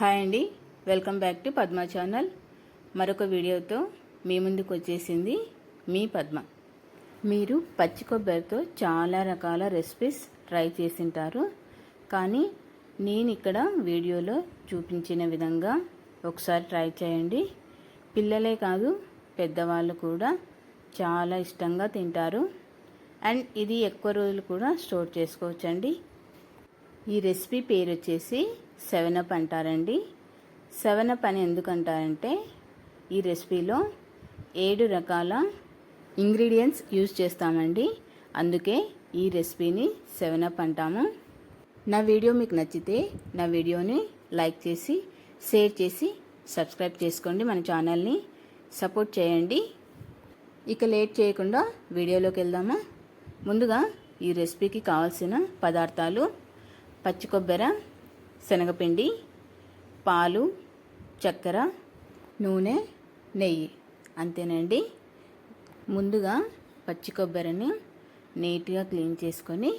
Hi అండి. Welcome back to Padma channel. మరొక వీడియోతో మీ ముందుకు వచ్చేసింది మీ పద్మ. మీరు పచ్చి కొబ్బరితో చాలా రకాల రెసిపీస్ ట్రై చేసింటారు. కానీ నేను ఇక్కడ వీడియోలో చూపించిన విధంగా ఒకసారి ట్రై చేయండి. పిల్లలే కాదు పెద్దవాళ్ళు కూడా చాలా ఇష్టంగా తింటారు. అండ్ ఇది ఎక్కువ రోజులు కూడా స్టోర్ చేసుకోవచ్చండి. ఈ రెసిపీ పేరు వచ్చేసి సెవెన్ అప్ అంటారండి. సెవెన్ అప్ అని ఎందుకంటారంటే ఈ రెసిపీలో ఏడు రకాల ఇంగ్రీడియంట్స్ యూజ్ చేస్తామండి. అందుకే ఈ రెసిపీని సెవెన్ అప్ అంటాము. నా వీడియో మీకు నచ్చితే నా వీడియోని లైక్ చేసి షేర్ చేసి సబ్స్క్రైబ్ చేసుకోండి. మన ఛానల్ని సపోర్ట్ చేయండి. ఇక లేట్ చేయకుండా వీడియోలోకి వెళ్దామా? ముందుగా ఈ రెసిపీకి కావాల్సిన పదార్థాలు పచ్చి కొబ్బరి శనగపిండి పాలు చక్కెర నూనె నెయ్యి. అంతేనండి. ముందుగా పచ్చి కొబ్బరిని నీట్గా క్లీన్ చేసుకొని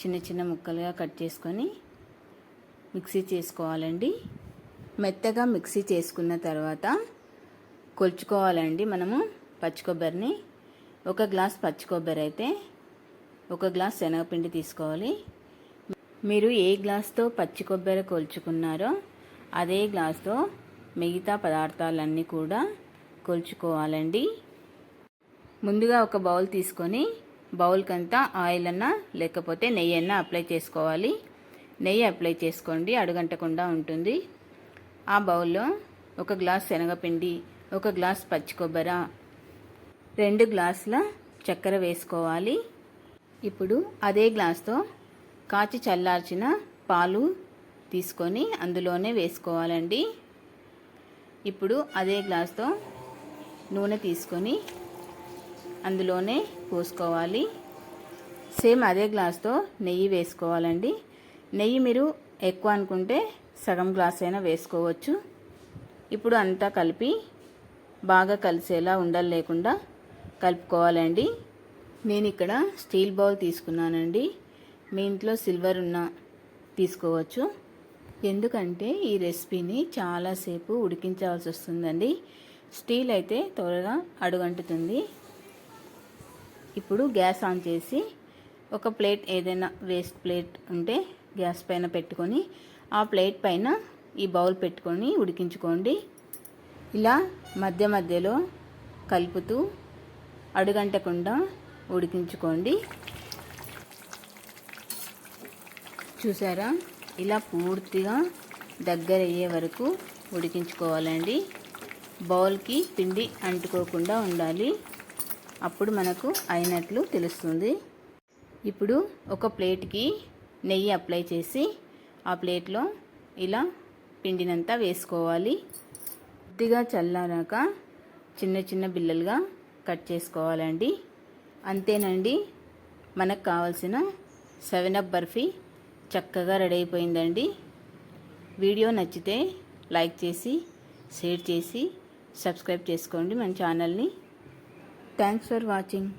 చిన్న చిన్న ముక్కలుగా కట్ చేసుకొని మిక్సీ చేసుకోవాలండి. మెత్తగా మిక్సీ చేసుకున్న తర్వాత కొలుచుకోవాలండి మనము పచ్చి కొబ్బరిని. ఒక గ్లాస్ పచ్చి కొబ్బరి అయితే ఒక గ్లాస్ శనగపిండి తీసుకోవాలి. మీరు ఏ గ్లాస్తో పచ్చి కొబ్బరి కొలుచుకున్నారో అదే గ్లాస్తో మిగతా పదార్థాలన్నీ కూడా కొలుచుకోవాలండి. ముందుగా ఒక బౌల్ తీసుకొని బౌల్కంతా ఆయిల్ అన్నా లేకపోతే నెయ్యి అన్నా అప్లై చేసుకోవాలి. నెయ్యి అప్లై చేసుకోండి అడుగంటకుండా ఉంటుంది. ఆ బౌల్లో ఒక గ్లాస్ శనగపిండి ఒక గ్లాస్ పచ్చి కొబ్బరి రెండు గ్లాసుల చక్కెర వేసుకోవాలి. ఇప్పుడు అదే గ్లాస్తో కాచి చల్లార్చిన పాలు తీసుకొని అందులోనే వేసుకోవాలండి. ఇప్పుడు అదే గ్లాస్తో నూనె తీసుకొని అందులోనే పోసుకోవాలి. సేమ్ అదే గ్లాస్తో నెయ్యి వేసుకోవాలండి. నెయ్యి మీరు ఎక్కువ అనుకుంటే సగం గ్లాస్ అయినా వేసుకోవచ్చు. ఇప్పుడు అంతా కలిపి బాగా కలిసేలా ఉండలు లేకుండా కలుపుకోవాలండి. నేను ఇక్కడ స్టీల్ బౌల్ తీసుకున్నానండి. మీ ఇంట్లో సిల్వర్ ఉన్న తీసుకోవచ్చు. ఎందుకంటే ఈ రెసిపీని చాలాసేపు ఉడికించాల్సి వస్తుందండి. స్టీల్ అయితే త్వరగా అడుగంటుతుంది. ఇప్పుడు గ్యాస్ ఆన్ చేసి ఒక ప్లేట్ ఏదైనా వేస్ట్ ప్లేట్ ఉంటే గ్యాస్ పైన పెట్టుకొని ఆ ప్లేట్ పైన ఈ బౌల్ పెట్టుకొని ఉడికించుకోండి. ఇలా మధ్య మధ్యలో కలుపుతూ అడుగంటకుండా ఉడికించుకోండి. చూసారా? ఇలా పూర్తిగా దగ్గర అయ్యే వరకు ఉడికించుకోవాలండి. బౌల్కి పిండి అంటుకోకుండా ఉండాలి. అప్పుడు మనకు అయినట్లు తెలుస్తుంది. ఇప్పుడు ఒక ప్లేట్కి నెయ్యి అప్లై చేసి ఆ ప్లేట్లో ఇలా పిండినంతా వేసుకోవాలి. కొద్దిగా చల్లారాక చిన్న చిన్న బిల్లలుగా కట్ చేసుకోవాలండి. అంతేనండి మనకు కావాల్సిన సెవెన్ అప్ బర్ఫీ చక్కగా రెడీ అయిపోయిందండి. వీడియో నచ్చితే లైక్ చేసి షేర్ చేసి సబ్స్క్రైబ్ చేసుకోండి మన ఛానల్ని. Thanks for watching.